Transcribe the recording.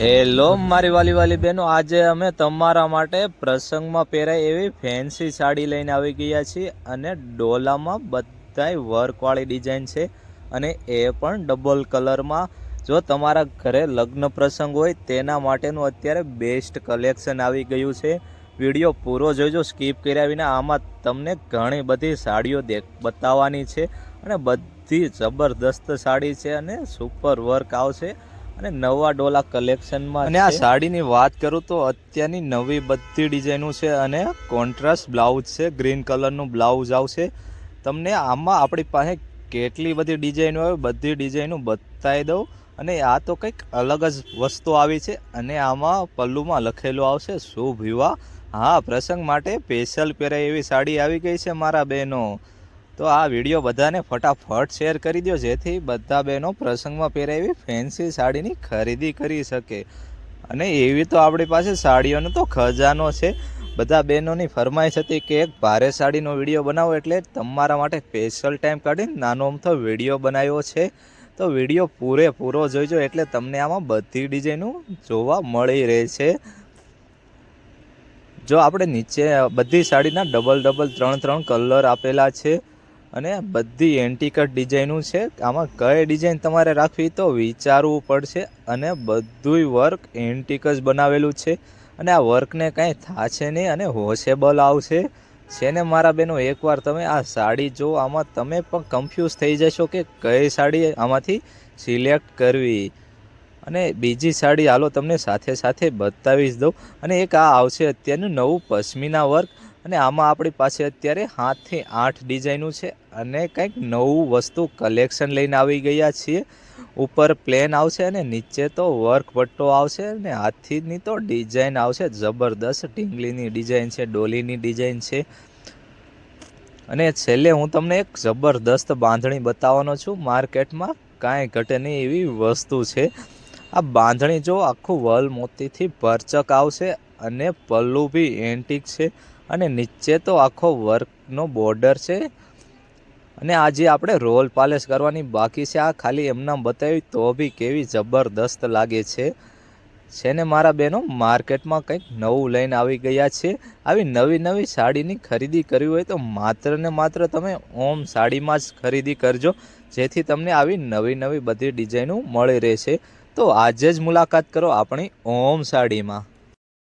Hello, મારી વાલી વાલી બહેનો આજે અમે તમારા માટે પ્રસંગમાં પહેરાય એવી ફેન્સી સાડી લઈને આવી ગયા છીએ અને ડોલામાં બધાય વર્કવાળી ડિઝાઇન છે અને એ પણ ડબલ કલરમાં જો તમારા ઘરે લગ્ન પ્રસંગ હોય, તેના માટેનું અત્યારે બેસ્ટ કલેક્શન આવી ગયું છે. વીડિયો પૂરો જોઈજો સ્કીપ કર્યા વિના. આમાં તમને ઘણી બધી સાડીઓ દેખ બતાવવાની છે અને બધી જબરદસ્ત સાડી છે અને સુપર વર્ક આવશે. અને નવા ડોલા કલેક્શનમાં અને આ સાડીની વાત કરું તો અત્યારની નવી બધી ડિઝાઇનો છે અને કોન્ટ્રાસ્ટ બ્લાઉઝ છે ગ્રીન કલરનું બ્લાઉઝ આવશે. તમને આમાં આપણી પાસે કેટલી બધી ડિઝાઇનો આવે બધી ડિઝાઇનો બતાવી દઉં. અને આ તો કંઈક અલગ જ વસ્તુ આવી છે અને આમાં પલ્લુમાં લખેલું આવશે શુભ વિવાહ. હા પ્રસંગ માટે સ્પેશિયલ પહેરાય એવી સાડી આવી ગઈ છે મારા બહેનો. તો આ વીડિયો બધાને ફટાફટ શેર કરી દો જેથી બધા બહેનો પ્રસંગમાં પહેરાવી ફેન્સી સાડીની ખરીદી કરી શકે. અને એવી તો આપણી પાસે સાડીઓનો તો ખજાનો છે. બધા બહેનોની ફરમાઈશ હતી કે એક ભારે સાડીનો વીડિયો બનાવો એટલે તમારા માટે સ્પેશિયલ ટાઈમ કાઢીને નાનો અમથો વીડિયો બનાવ્યો છે. તો વીડિયો પૂરેપૂરો જોઈજો એટલે તમને આમાં બધી ડિઝાઇનો જોવા મળી રહે છે જો આપણે નીચે બધી સાડીના ડબલ ડબલ ત્રણ ત્રણ કલર આપેલા છે. અને બધી એન્ટીકટ ડિઝાઇનું છે. આમાં કઈ ડિઝાઇન તમારે રાખવી તો વિચારવું પડશે અને બધુંય વર્ક એન્ટિક જ બનાવેલું છે. અને આ વર્કને કાંઈ થશે નહીં અને વોશેબલ આવશે. છે ને મારા બહેનો એકવાર તમે આ સાડી જો, આમાં તમે પણ કન્ફ્યુઝ થઈ જશો કે કઈ સાડી આમાંથી સિલેક્ટ કરવી. અને બીજી સાડી હાલો તમને સાથે સાથે બતાવી જ દઉં. અને એક આ આવશે અત્યારનું નવું પશ્મિના વર્ક અને આમાં આપણી પાસે અત્યારે સાતથી આઠ ડિઝાઇનો છે અને કંઈક નવું વસ્તુ કલેક્શન લઈને આવી ગયા છીએ. ઉપર પ્લેન આવશે અને નીચે તો વર્ક પટ્ટો આવશે અને હાથીની તો ડિઝાઇન આવશે. જબરદસ્ત ઢીંગલીની ડિઝાઇન છે, ડોલીની ડિઝાઇન છે. અને છેલ્લે હું તમને એક જબરદસ્ત બાંધણી બતાવવાનો છું. માર્કેટમાં કાંઈ ઘટે નહીં એવી વસ્તુ છે. આ બાંધણી જો આખું વલ મોતીથી ભરચક આવશે અને પલ્લુ બી એન્ટિક છે. અને નીચે તો આખો વર્કનો બોર્ડર છે. અને આજે આપણે રોલ પાલેસ કરવાની બાકી છે. આ ખાલી એમના બતાવી તો બી કેવી જબરદસ્ત લાગે છે. છે ને મારા બહેનો, માર્કેટમાં કંઈક નવું લઈને આવી ગયા છે. આવી નવી નવી સાડીની ખરીદી કરવી હોય તો માત્ર ને માત્ર તમે ઓમ સાડીમાં જ ખરીદી કરજો. જેથી તમને આવી નવી નવી બધી ડિઝાઇનો મળી રહેશે. તો આજે જ મુલાકાત કરો આપણી ઓમ સાડીમાં.